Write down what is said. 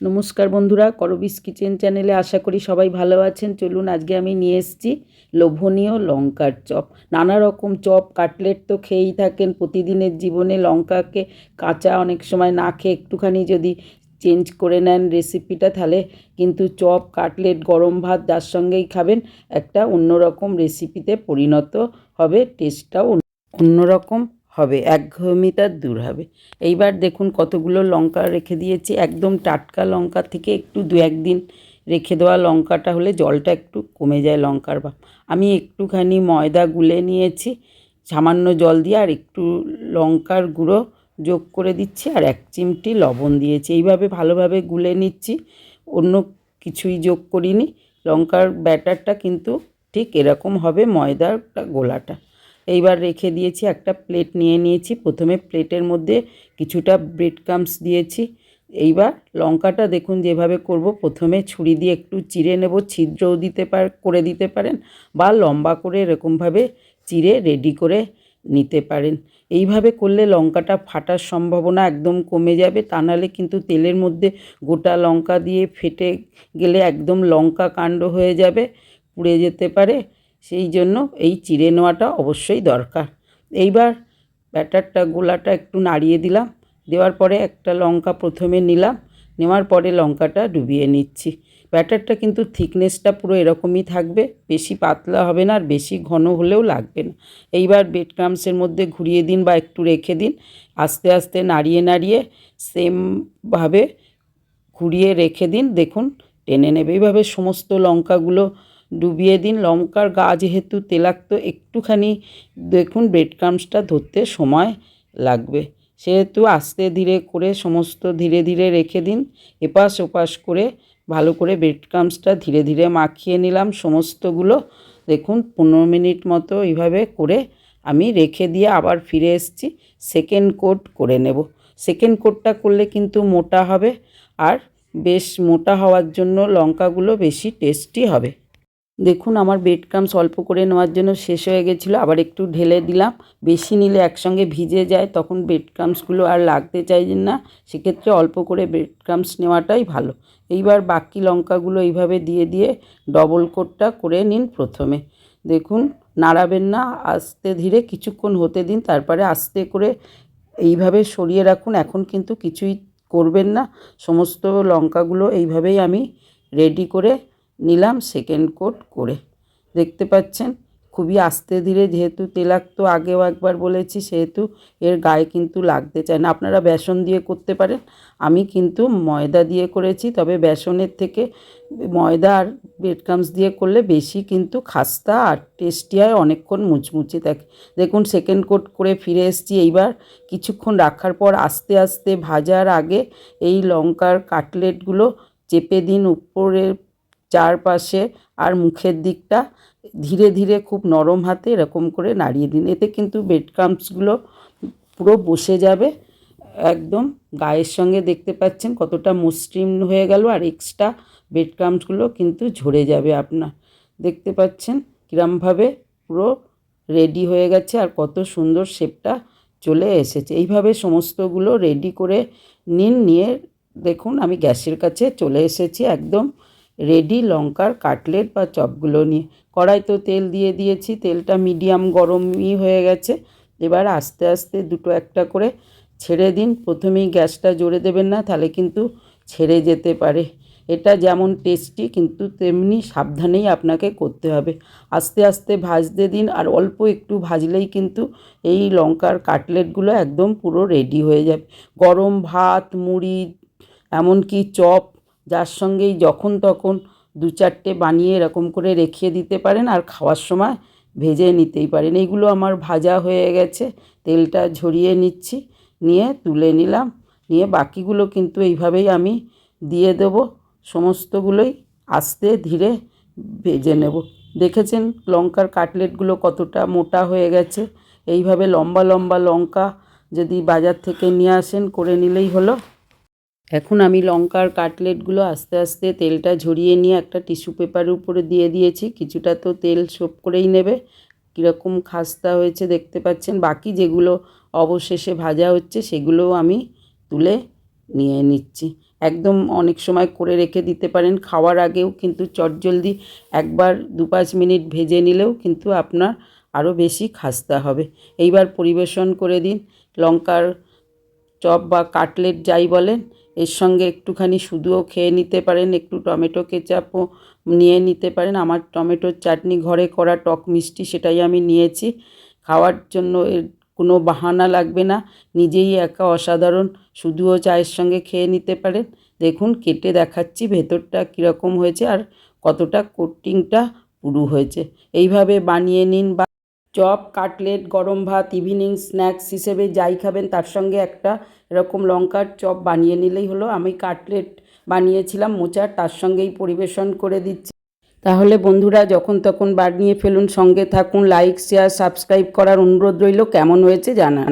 নমস্কার বন্ধুরা করবিস কিচেন চ্যানেলে আশা করি সবাই ভালো আছেন। চলুন আজকে আমি নিয়ে এসেছি লোভনীয় লঙ্কার চপ। নানা রকম চপ, কাটলেট তো খেয়েই থাকেন প্রতিদিনের জীবনে। লঙ্কাকে কাঁচা অনেক সময় না খেয়ে একটুখানি যদি চেঞ্জ করে নেন রেসিপিটা, তাহলে কিন্তু চপ, কাটলেট, গরম ভাত যার সঙ্গেই খাবেন, একটা অন্যরকম রেসিপিতে পরিণত হবে, টেস্টটাও অন্যরকম হবে, এক একঘেয়েমিটা দূর হবে। এইবার দেখুন কতগুলো লঙ্কা রেখে দিয়েছি, একদম টাটকা লঙ্কা থেকে একটু দু একদিন রেখে দেওয়া লঙ্কাটা হলে জলটা একটু কমে যায় লঙ্কার বা আমি একটুখানি ময়দা গুলে নিয়েছি, সামান্য জল দিয়ে আর একটু লঙ্কার গুঁড়ো যোগ করে দিচ্ছি আর এক চিমটি লবণ দিয়েছি। এইভাবে ভালোভাবে গুলে নিচ্ছি, অন্য কিছুই যোগ করিনি। লঙ্কার ব্যাটারটা কিন্তু ঠিক এরকম হবে ময়দাটা গোলাটা। এইবার রেখে দিয়েছি, একটা প্লেট নিয়ে নিয়েছি। প্রথমে প্লেটের মধ্যে কিছুটা ব্রেড ক্রামস দিয়েছি। এইবার লঙ্কাটা দেখুন যেভাবে করব। প্রথমে ছুরি দিয়ে একটু চিড়ে নেব, ছিদ্রও দিতে পার, করে দিতে পারেন বা লম্বা করে এরকমভাবে চিড়ে রেডি করে নিতে পারেন। এইভাবে করলে লঙ্কাটা ফাটার সম্ভাবনা একদম কমে যাবে। তা নাহলে কিন্তু তেলের মধ্যে গোটা লঙ্কা দিয়ে ফেটে গেলে একদম লঙ্কা কাণ্ড হয়ে যাবে, পুড়ে যেতে পারে। সেই জন্য এই চিড়ে নেওয়াটা অবশ্যই দরকার। এইবার ব্যাটারটা, গোলাটা একটু নাড়িয়ে দিলাম। দেওয়ার পরে একটা লঙ্কা প্রথমে নিলাম। নেওয়ার পরে লঙ্কাটা ডুবিয়ে নিচ্ছি। ব্যাটারটা কিন্তু থিকনেসটা পুরো এরকমই থাকবে। বেশি পাতলা হবে না আর বেশি ঘন হলেও লাগবে না। এইবার বেড ক্রামসের মধ্যে ঘুরিয়ে দিন বা একটু রেখে দিন। আস্তে আস্তে নাড়িয়ে নাড়িয়ে সেমভাবে ঘুরিয়ে রেখে দিন। দেখুন, টেনে নেবে। এইভাবে সমস্ত লঙ্কাগুলো ডুবিয়ে দিন। লঙ্কার গা যেহেতু তেলাক্ত, একটুখানি দেখুন ব্রেড ক্রামসটা ধরতে সময় লাগবে। সেহেতু আস্তে ধীরে করে সমস্ত ধীরে ধীরে রেখে দিন। এপাশ ওপাশ করে ভালো করে ব্রেড ক্রামসটা ধীরে ধীরে মাখিয়ে নিলাম। সমস্তগুলো দেখুন পনেরো মিনিট মতো এইভাবে করে আমি রেখে দিয়ে আবার ফিরে এসেছি। সেকেন্ড কোট করে নেব। সেকেন্ড কোটটা করলে কিন্তু মোটা হবে। আর বেশ মোটা হওয়ার জন্য লঙ্কাগুলো বেশি টেস্টি হবে। দেখুন, আমার বেড ক্রামস অল্প করে নেওয়ার জন্য শেষ হয়ে গেছিল। আবার একটু ঢেলে দিলাম। বেশি নিলে একসঙ্গে ভিজে যায়। তখন বেড ক্রামসগুলো আর লাগতে চাইছেন না। সেক্ষেত্রে অল্প করে বেড ক্রামস নেওয়াটাই ভালো। এইবার বাকি লঙ্কাগুলো এইভাবে দিয়ে দিয়ে ডবল কোটটা করে নিন প্রথমে। দেখুন, নাড়াবেন না। আস্তে ধীরে কিছুক্ষণ হতে দিন। তারপরে আস্তে করে এইভাবে সরিয়ে রাখুন। এখন কিন্তু কিছুই করবেন না। সমস্ত লঙ্কাগুলো এইভাবেই আমি রেডি করে নিলাম সেকেন্ড কোট করে। দেখতে পাচ্ছেন? খুবই আস্তে ধীরে, যেহেতু তেলাক্ত আগেও একবার বলেছি, সেহেতু এর গায়ে কিন্তু লাগতে চায় না। আপনারা বেসন দিয়ে করতে পারেন। আমি কিন্তু ময়দা দিয়ে করেছি, তবে বেসনের থেকে ময়দা আর ব্রেডক্রামস দিয়ে করলে বেশি কিন্তু খাস্তা আর টেস্টি হয়, অনেকক্ষণ মুচমুচে থাকে। দেখুন সেকেন্ড কোট করে ফিরে এসেছি। এইবার কিছুক্ষণ রাখার পর আস্তে আস্তে ভাজার আগে এই লঙ্কার কাটলেটগুলো চেপে দিন, উপরের চারপাশে আর মুখের দিকটা ধীরে ধীরে খুব নরম হাতে এরকম করে নাড়িয়ে দিন। এতে কিন্তু বেড ক্রাম্পসগুলো পুরো বসে যাবে। একদম গায়ের সঙ্গে দেখতে পাচ্ছেন কতটা মসৃণ হয়ে গেল আর এক্সট্রা বেড ক্রাম্পসগুলো কিন্তু ঝরে যাবে আপনার। দেখতে পাচ্ছেন কীরমভাবে পুরো রেডি হয়ে গেছে আর কত সুন্দর শেপটা চলে এসেছে। এইভাবে সমস্তগুলো রেডি করে নিন, নিয়ে দেখুন আমি গ্যাসের কাছে চলে এসেছি একদম। রেডি লঙ্কার কাটলেট বা চপগুলো নিয়ে। কড়াই তো তেল দিয়ে দিয়েছি, তেলটা মিডিয়াম গরমই হয়ে গেছে। এবার আস্তে আস্তে দুটো একটা করে ছেড়ে দিন। প্রথমেই গ্যাসটা জোরে দেবেন না, তাহলে কিন্তু ছেড়ে যেতে পারে। এটা যেমন টেস্টি, কিন্তু তেমনি সাবধানেই আপনাকে করতে হবে। আস্তে আস্তে ভাজতে দিন, আর অল্প একটু ভাজলেই কিন্তু এই লঙ্কার কাটলেটগুলো একদম পুরো রেডি হয়ে যাবে। গরম ভাত, মুড়ি, এমনকি চপ যার সঙ্গেই যখন তখন দু চারটে বানিয়ে এরকম করে রেখে দিতে পারেন আর খাওয়ার সময় ভেজে নিতেই পারেন। এইগুলো আমার ভাজা হয়ে গেছে, তেলটা ঝরিয়ে নিচ্ছি, নিয়ে তুলে নিলাম, নিয়ে বাকিগুলো কিন্তু এইভাবেই আমি দিয়ে দেবো, সমস্তগুলোই আস্তে ধীরে ভেজে নেব। দেখেছেন লঙ্কার কাটলেটগুলো কতটা মোটা হয়ে গেছে? এইভাবে লম্বা লম্বা লঙ্কা যদি বাজার থেকে নিয়ে আসেন, করে নিলেই হলো। এখন আমি লঙ্কার কাটলেটগুলো আস্তে আস্তে তেলটা ঝরিয়ে নিয়ে একটা টিস্যু পেপারের উপরে দিয়ে দিয়েছি। কিছুটা তো তেল সোপ করেই নেবে। কীরকম খাস্তা হয়েছে দেখতে পাচ্ছেন। বাকি যেগুলো অবশেষে ভাজা হচ্ছে সেগুলোও আমি তুলে নিয়ে নিচ্ছি। একদম অনেক সময় করে রেখে দিতে পারেন। খাওয়ার আগেও কিন্তু চটজলদি একবার দু পাঁচ মিনিট ভেজে নিলেও কিন্তু আপনার আরও বেশি খাস্তা হবে। এইবার পরিবেশন করে দিন। লঙ্কার চপ বা কাটলেট যাই বলেন, এর সঙ্গে একটুখানি শুধুও খেয়ে নিতে পারেন, একটু টমেটো কেচাপও নিয়ে নিতে পারেন। আমার টমেটোর চাটনি ঘরে করা টক মিষ্টি সেটাই আমি নিয়েছি। খাওয়ার জন্য এর কোনো বাহানা লাগবে না, নিজেই একা অসাধারণ, শুধুও চায়ের সঙ্গে খেয়ে নিতে পারেন। দেখুন, কেটে দেখাচ্ছি ভেতরটা কীরকম হয়েছে আর কতটা কোটিংটা পুরু হয়েছে। এইভাবে বানিয়ে নিন বা চপ, কাটলেট, গরম ভাত, ইভিনিং স্ন্যাক্স হিসেবে যাই খাবেন, তার সঙ্গে একটা এরকম লঙ্কার চপ বানিয়ে নিলেই হলো। আমি কাটলেট বানিয়েছিলাম মোচার তার সঙ্গেই পরিবেশন করে দিচ্ছি। তাহলে বন্ধুরা, যখন তখন বানিয়ে ফেলুন, সঙ্গে থাকুন লাইক শেয়ার সাবস্ক্রাইব করার অনুরোধ রইল। কেমন হয়েছে জানান।